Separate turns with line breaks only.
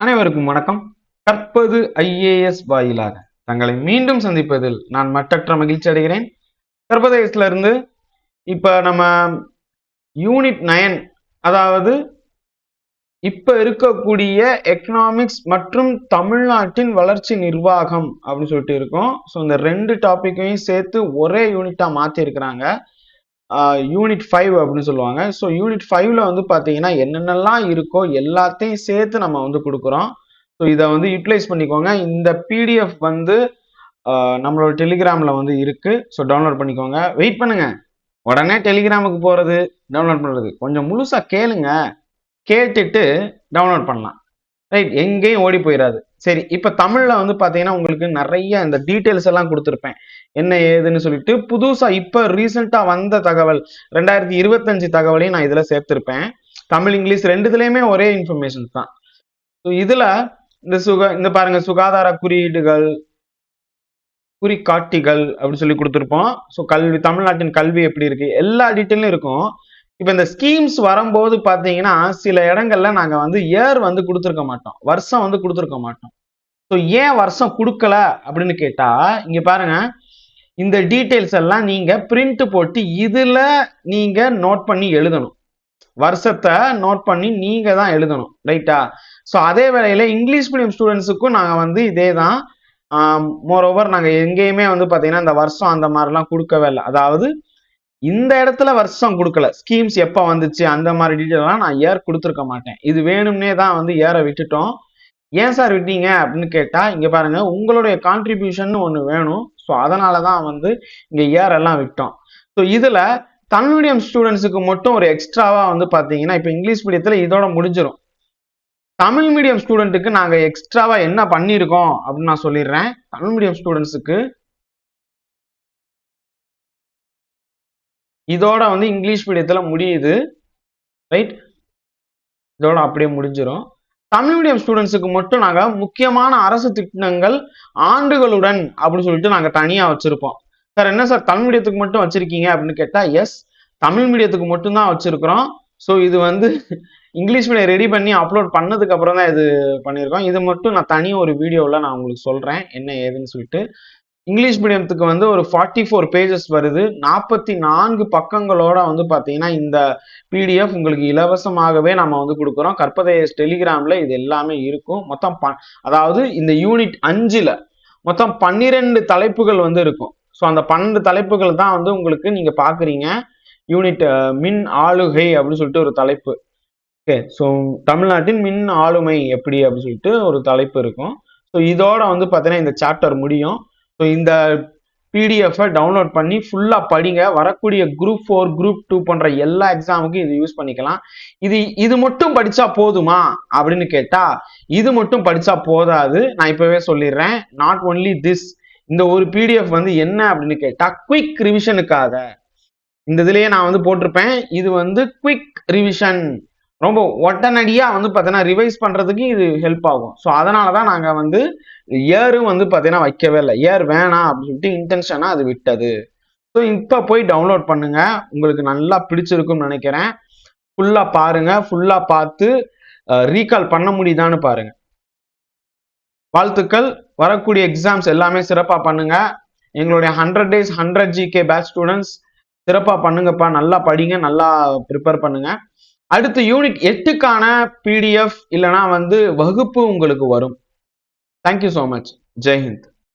அனைவருக்கும் வணக்கம். கற்பது ஐஏஎஸ் வாயிலாக தங்களை மீண்டும் சந்திப்பதில் நான் மட்டற்ற மகிழ்ச்சி அடைகிறேன். சர்வதேசத்துல இருந்து இப்ப நம்ம யூனிட் நயன் அதாவது இப்ப இருக்கக்கூடிய எக்கனாமிக்ஸ் மற்றும் தமிழ்நாட்டின் வளர்ச்சி நிர்வாகம் அப்படின்னு சொல்லிட்டு இருக்கோம். ஸோ இந்த ரெண்டு டாப்பிக்கையும் சேர்த்து ஒரே யூனிட்டா மாத்திருக்கிறாங்க. யூனிட் ஃபைவ் அப்படின்னு சொல்லுவாங்க. ஸோ யூனிட் ஃபைவ்ல வந்து பார்த்தீங்கன்னா என்னென்னலாம் இருக்கோ எல்லாத்தையும் சேர்த்து நம்ம வந்து கொடுக்குறோம். ஸோ இதை வந்து யூட்டிலைஸ் பண்ணிக்கோங்க. இந்த பிடிஎஃப் வந்து நம்மளோட டெலிகிராமில் வந்து இருக்குது ஸோ டவுன்லோட் பண்ணிக்கோங்க. வெயிட் பண்ணுங்க. உடனே டெலிகிராமுக்கு போகிறது டவுன்லோட் பண்ணுறது கொஞ்சம் முழுசாக கேளுங்க. கேட்டுட்டு டவுன்லோட் பண்ணலாம். ரைட் எங்கேயும் ஓடி போயிடாது சரி இப்போ தமிழில் வந்து பார்த்தீங்கன்னா உங்களுக்கு நிறைய இந்த டீட்டெயில்ஸ் எல்லாம் கொடுத்துருப்பேன். என்ன ஏதுன்னு சொல்லிட்டு புதுசாக இப்போ ரீசெண்டாக வந்த தகவல் ரெண்டாயிரத்தி இருபத்தஞ்சு தகவலையும் நான் இதில் சேர்த்துருப்பேன். தமிழ் இங்கிலீஷ் ரெண்டுத்துலேயுமே ஒரே இன்ஃபர்மேஷன் தான். ஸோ இதில் இந்த சுக இந்த பாருங்க சுகாதார குறியீடுகள் குறிக்காட்டிகள் அப்படின்னு சொல்லி கொடுத்துருப்போம். ஸோ கல்வி தமிழ்நாட்டின் கல்வி எப்படி இருக்கு? எல்லா டீட்டெயிலும் இருக்கும். இப்போ இந்த ஸ்கீம்ஸ் வரும்போது பார்த்தீங்கன்னா சில இடங்கள்ல நாங்கள் வந்து இயர் வந்து கொடுத்துருக்க மாட்டோம். வருஷம் வந்து கொடுத்துருக்க மாட்டோம். ஸோ ஏன் வருஷம் கொடுக்கல அப்படின்னு கேட்டால் இங்கே பாருங்க. இந்த டீட்டெயில்ஸ் எல்லாம் நீங்கள் பிரிண்ட் போட்டு இதில் நீங்கள் நோட் பண்ணி எழுதணும். வருஷத்தை நோட் பண்ணி நீங்கள் தான் எழுதணும். ரைட்டா ஸோ அதே வேளையில் இங்கிலீஷ் மீடியம் ஸ்டூடெண்ட்ஸுக்கும் நாங்கள் வந்து இதே தான். மோரோவர் நாங்கள் எங்கேயுமே வந்து பார்த்தீங்கன்னா இந்த வருஷம் அந்த மாதிரிலாம் கொடுக்கவே இல்லை. அதாவது இந்த இடத்துல வருஷம் கொடுக்கல. ஸ்கீம்ஸ் எப்போ வந்துச்சு அந்த மாதிரி டீட்டெயிலாம் நான் ஏர் கொடுத்துருக்க மாட்டேன்? இது வேணும்னே தான் வந்து ஏரை விட்டுட்டோம். ஏன் சார் விட்டீங்க அப்படின்னு கேட்டால் இங்கே பாருங்க உங்களுடைய கான்ட்ரிபியூஷன் ஒன்று வேணும். ஸோ அதனால தான் வந்து இங்கே ஏர் எல்லாம் விட்டோம். ஸோ இதில் தமிழ் மீடியம் ஸ்டூடெண்ட்ஸுக்கு மட்டும் ஒரு எக்ஸ்ட்ராவாக வந்து பார்த்தீங்கன்னா இப்போ இங்கிலீஷ் மீடியத்தில் இதோட முடிஞ்சிடும் தமிழ் மீடியம் ஸ்டூடெண்ட்டுக்கு நாங்கள் எக்ஸ்ட்ராவாக என்ன பண்ணியிருக்கோம் அப்படின்னு நான் சொல்லிடுறேன். தமிழ் மீடியம் ஸ்டூடெண்ட்ஸுக்கு இதோட வந்து இங்கிலீஷ் மீடியத்தில் முடியுது. ரைட் இதோட அப்படியே முடிஞ்சிடும் தமிழ் மீடியம் ஸ்டூடெண்ட்ஸுக்கு மட்டும் நாங்கள் முக்கியமான அரசு திட்டங்கள் ஆண்டுகளுடன் அப்படின்னு சொல்லிட்டு நாங்கள் தனியாக வச்சுருப்போம். சார் என்ன சார் தமிழ் மீடியத்துக்கு மட்டும் வச்சுருக்கீங்க அப்படின்னு கேட்டால் எஸ் தமிழ் மீடியத்துக்கு மட்டும் தான் ஸோ இது வந்து இங்கிலீஷ் மீடியம் ரெடி பண்ணி அப்லோட் பண்ணதுக்கு அப்புறம் தான் இது பண்ணியிருக்கோம். இது மட்டும் நான் தனி ஒரு வீடியோவில் நான் உங்களுக்கு சொல்கிறேன் என்ன ஏதுன்னு சொல்லிட்டு. இங்கிலீஷ் மீடியத்துக்கு வந்து ஒரு ஃபார்ட்டி ஃபோர் பேஜஸ் வருது. நாற்பத்தி நான்கு பக்கங்களோட வந்து பார்த்தீங்கன்னா இந்த பிடிஎஃப் உங்களுக்கு இலவசமாகவே நம்ம வந்து கொடுக்குறோம். கற்பதேஸ் டெலிகிராமில் இது எல்லாமே இருக்கும். மொத்தம் ப அதாவது இந்த யூனிட் அஞ்சில் மொத்தம் பன்னிரெண்டு தலைப்புகள் வந்து இருக்கும். ஸோ அந்த பன்னெண்டு தலைப்புகள் தான் வந்து உங்களுக்கு நீங்கள் பார்க்குறீங்க யூனிட் மின் ஆளுகை அப்படின்னு சொல்லிட்டு ஒரு தலைப்பு. ஓகே ஸோ தமிழ்நாட்டின் மின் ஆளுமை எப்படி அப்படின்னு சொல்லிட்டு ஒரு தலைப்பு இருக்கும். ஸோ இதோட வந்து பார்த்தீங்கன்னா இந்த சாப்டர் முடியும். ஸோ இந்த பிடிஎஃபை டவுன்லோட் பண்ணி ஃபுல்லாக படிங்க. வரக்கூடிய குரூப் ஃபோர் குரூப் டூ போன்ற எல்லா எக்ஸாமுக்கும் இது யூஸ் பண்ணிக்கலாம். இது இது மட்டும் படித்தா போதுமா? அப்படின்னு கேட்டால் இது மட்டும் படித்தா போதாது. நான் இப்போவே சொல்லிடுறேன். நாட் ஒன்லி திஸ் இந்த ஒரு பிடிஎஃப் வந்து என்ன அப்படின்னு கேட்டால் குயிக் ரிவிஷனுக்காக இந்த இதுலேயே நான் வந்து போட்டிருப்பேன். இது வந்து குயிக் ரிவிஷன் ரொம்ப உடனடியாக வந்து பார்த்தீங்கன்னா ரிவைஸ் பண்ணுறதுக்கு இது ஹெல்ப் ஆகும். ஸோ அதனால தான் நாங்கள் வந்து ஏரும் வந்து பார்த்தீங்கன்னா வைக்கவே இல்லை. ஏர் வேணாம் அப்படின்னு சொல்லிட்டு இன்டென்ஷனாக அது விட்டது. ஸோ இப்போ போய் டவுன்லோட் பண்ணுங்கள் உங்களுக்கு நல்லா பிடிச்சிருக்கும்னு நினைக்கிறேன். ஃபுல்லாக பாருங்க. ஃபுல்லாக பார்த்து ரீகால் பண்ண முடியுதான்னு பாருங்கள் வாழ்த்துக்கள். வரக்கூடிய எக்ஸாம்ஸ் எல்லாமே சிறப்பாக பண்ணுங்கள் எங்களுடைய hundred days hundred GK batch students சிறப்பாக பண்ணுங்கப்பா. நல்லா படிங்க. நல்லா ப்ரிப்பேர் பண்ணுங்கள் அடுத்து யூனிட் எட்டுக்கான பிடிஎஃப் இல்லைனா வந்து வகுப்பு உங்களுக்கு வரும். தேங்க்யூ ஸோ மச் ஜெய்ஹிந்த்